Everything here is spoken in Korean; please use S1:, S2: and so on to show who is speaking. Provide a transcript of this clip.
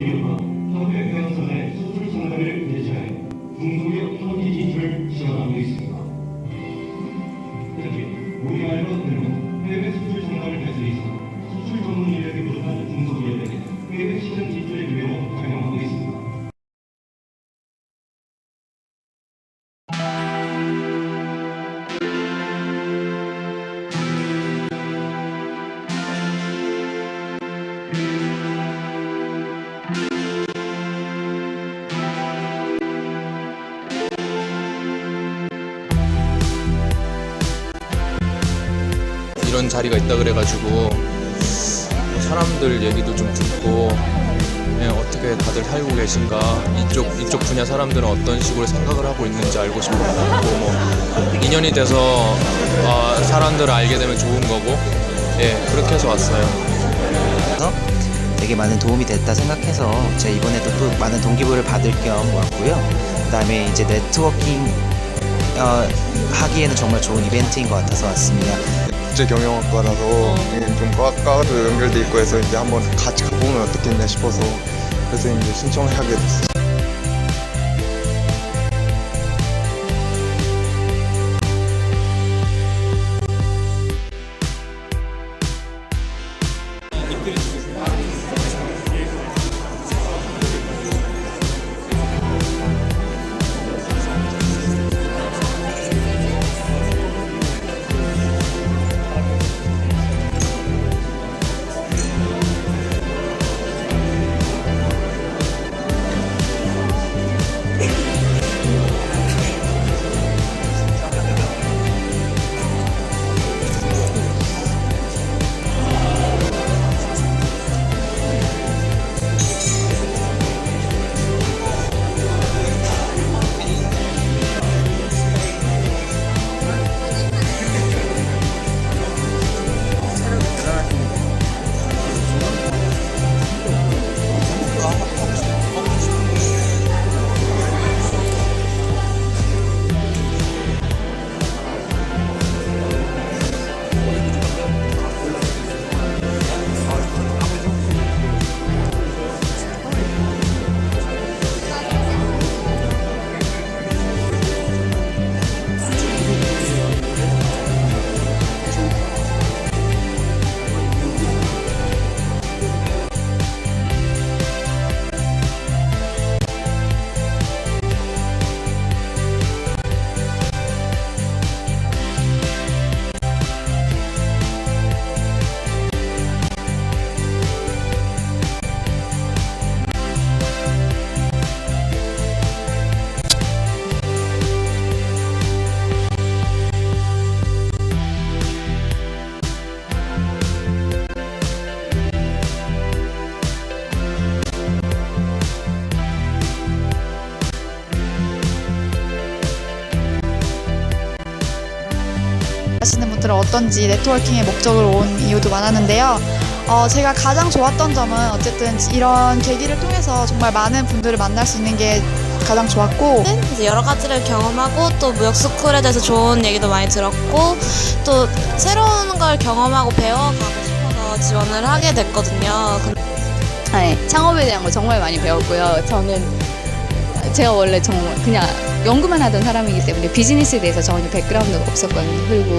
S1: 이른바 협회 회원선의 수출 상담을 개최하여 중소기업 현지 진출을 지원하고 있습니다. 특히 우리말로 들고 해외
S2: 이런 자리가 있다 그래가지고 뭐 사람들 얘기도 좀 듣고 예, 어떻게 다들 살고 계신가 이쪽 이쪽 분야 사람들은 어떤 식으로 생각을 하고 있는지 알고 싶고 뭐 인연이 돼서 아, 사람들을 알게 되면 좋은 거고 예 그렇게 해서 왔어요.
S3: 그래서 되게 많은 도움이 됐다 생각해서 제가 이번에도 또 많은 동기부여를 받을 겸 왔고요. 그다음에 이제 네트워킹 어, 하기에는 정말 좋은 이벤트인 것 같아서 왔습니다.
S4: 국제 경영학과라서 이게 좀 과과도 연결돼 있고 해서 이제 한번 같이 가보면 어떻겠냐 싶어서 그래서 이제 신청을 하게 됐어요.
S5: 하시는 분들은 어떤지 네트워킹의 목적으로 온 이유도 많았는데요. 어, 제가 가장 좋았던 점은 어쨌든 이런 계기를 통해서 정말 많은 분들을 만날 수 있는 게 가장 좋았고
S6: 그래서 여러 가지를 경험하고 또 무역 스쿨에 대해서 좋은 얘기도 많이 들었고 또 새로운 걸 경험하고 배워가고 싶어서 지원을 하게 됐거든요. 근-
S7: 네, 창업에 대한 거 정말 많이 배웠고요. 저는 제가 원래 정말 그냥 연구만 하던 사람이기 때문에 비즈니스에 대해서 전혀 백그라운드가 없었거든요. 그리고